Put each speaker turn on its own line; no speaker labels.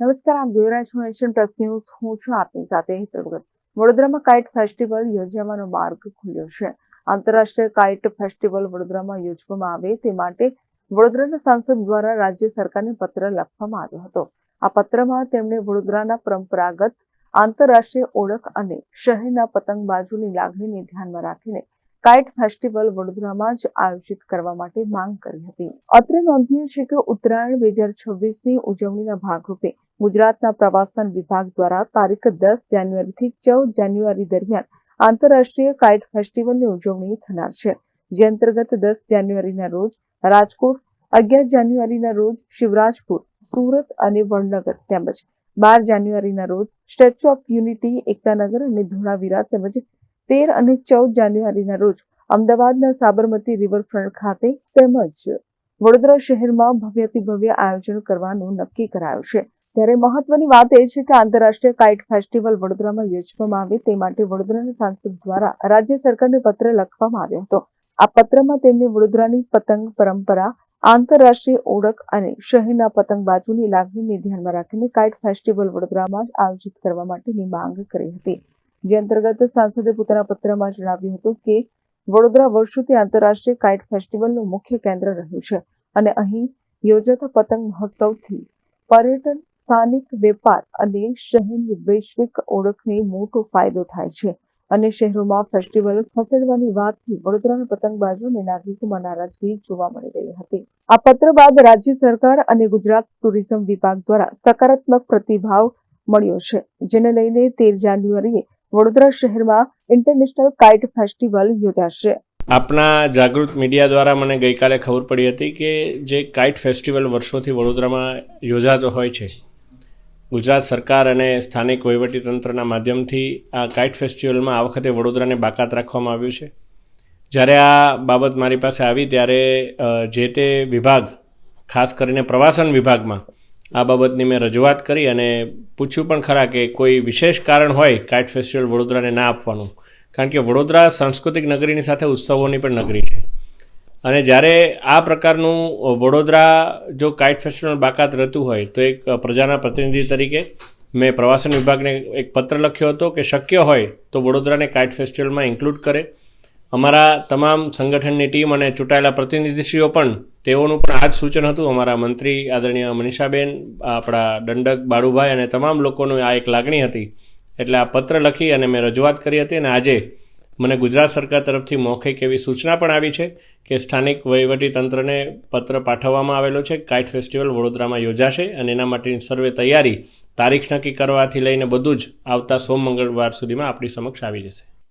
નમસ્કાર, આપ જોઈ રહ્યા છો એશિયન પ્લસ ન્યૂઝ. હું છું આપની સાથે હેતલ વડોદરામાં કાઇટ ફેસ્ટિવલ યોજવાનો માર્ગ ખુલ્યો છે. આંતરરાષ્ટ્રીય કાઇટ ફેસ્ટિવલ વડોદરામાં યોજવામાં આવે તે માટે વડોદરાના સાંસદ દ્વારા રાજ્ય સરકારને પત્ર લખવામાં આવ્યો હતો. આ પત્રમાં તેમણે વડોદરાના પરંપરાગત આંતરરાષ્ટ્રીય ઓળખ અને શહેરના પતંગબાજોની લાગણીને ધ્યાનમાં રાખીને કાઇટ ફેસ્ટિવલ વડોદરામાં જ આયોજિત કરવા માટે માંગ કરી હતી. અત્રે નોંધનીય છે કે ઉત્તરાયણ બે હજાર છવ્વીસની ઉજવણીના ભાગરૂપે ગુજરાતના પ્રવાસન વિભાગ દ્વારા તારીખ દસ જાન્યુઆરીથી ચૌદ જાન્યુઆરી દરમિયાન આંતરરાષ્ટ્રીય કાઇટ ફેસ્ટિવલની ઉજવણી થનાર છે. જે અંતર્ગત દસ જાન્યુઆરીના રોજ રાજકોટ, અગિયાર જાન્યુઆરીના રોજ શિવરાજપુર, સુરત અને વડનગર તેમજ બાર જાન્યુઆરીના રોજ સ્ટેચ્યુ ઓફ યુનિટી એકતાનગર અને ધોળાવીરા તેમજ તેર અને ચૌદ જાન્યુઆરીના રોજ અમદાવાદના સાબરમતી રિવરફ્રન્ટ ખાતે તેમજ વડોદરા શહેરમાં ભવ્યથી ભવ્ય આયોજન કરવાનું નક્કી કરાયું છે. ત્યારે મહત્વની વાત એ છે કે આંતરરાષ્ટ્રીય કાઇટ ફેસ્ટિવલ વડોદરામાં યોજવામાં આવે તે માટે વડોદરાના સાંસદ દ્વારા રાજ્ય સરકારને પત્ર લખવામાં આવ્યો હતો. આ પત્રમાં તેમણે વડોદરાની પતંગ પરંપરા, આંતરરાષ્ટ્રીય ઓળખ અને શહેરના પતંગબાજોની લાગણીને ધ્યાનમાં રાખીને કાઇટ ફેસ્ટિવલ વડોદરામાં આયોજિત કરવા માટેની માંગ કરી હતી. જે અંતર્ગત સાંસદે પોતાના પત્રમાં જણાવ્યું હતું કે વડોદરા વર્ષોથી આંતરરાષ્ટ્રીય કાઇટ ફેસ્ટિવલનું મુખ્ય કેન્દ્ર રહ્યું છે અને અહીં યોજાતા પતંગ મહોત્સવથી પર્યટન, સ્થાનિક વેપાર અને શહેરની વૈશ્વિક ઓળખને મોટો ફાયદો થાય છે અને શહેરોમાં ફેસ્ટિવલ ખસેડવાની વાતથી વડોદરાના પતંગબાજો અને નાગરિકોમાં નારાજગી જોવા મળી રહી હતી. આ પત્ર બાદ રાજ્ય સરકાર અને ગુજરાત ટુરિઝમ વિભાગ દ્વારા સકારાત્મક પ્રતિભાવ મળ્યો છે, જેને લઈને તેર જાન્યુઆરીએ વડોદરા શહેરમાં ઇન્ટરનેશનલ કાઇટ ફેસ્ટિવલ યોજાશે.
આપના જાગૃત મીડિયા દ્વારા મને ગઈકાલે ખબર પડી હતી કે જે કાઇટ ફેસ્ટિવલ વર્ષોથી વડોદરામાં યોજાતો હોય છે, ગુજરાત સરકાર અને સ્થાનિક વહીવટીતંત્રના માધ્યમથી આ કાઇટ ફેસ્ટિવલમાં આ વખતે વડોદરાને બાકાત રાખવામાં આવ્યું છે. જ્યારે આ બાબત મારી પાસે આવી ત્યારે જે તે વિભાગ, ખાસ કરીને પ્રવાસન વિભાગમાં આ બાબતની મેં રજૂઆત કરી અને પૂછ્યું પણ ખરા કે કોઈ વિશેષ કારણ હોય કાઇટ ફેસ્ટિવલ વડોદરાને ના આપવાનું. કારણ કે વડોદરા સાંસ્કૃતિક નગરીની સાથે ઉત્સવોની પણ નગરી છે. અને જ્યારે આ પ્રકારનું વડોદરા જો કાઇટ ફેસ્ટિવલ બાકાત રહેતું હોય, તો એક પ્રજાના પ્રતિનિધિ તરીકે મેં પ્રવાસન વિભાગને એક પત્ર લખ્યો હતો કે શક્ય હોય તો વડોદરાને કાઇટ ફેસ્ટિવલમાં ઇન્ક્લુડ કરે. અમારા તમામ સંગઠનની ટીમ અને ચૂંટાયેલા પ્રતિનિધિશ્રીઓ પણ તેઓનું પણ આ જ સૂચન હતું. અમારા મંત્રી આદરણીય મનીષાબેન, આપણા દંડક બાળુભાઈ અને તમામ લોકોનું આ એક લાગણી હતી. એટલે આ પત્ર લખી અને મેં રજૂઆત કરી હતી અને આજે મને ગુજરાત સરકાર તરફથી મૌખિક એવી સૂચના પણ આવી છે કે સ્થાનિક વહીવટી તંત્રને પત્ર પાઠવવામાં આવેલો છે. કાઇટ ફેસ્ટિવલ વડોદરામાં યોજાશે અને એના માટેની સર્વે તૈયારી તારીખ નક્કી કરવાથી લઈને બધું જ આવતા સોમ મંગળવાર સુધીમાં આપણી સમક્ષ આવી જશે.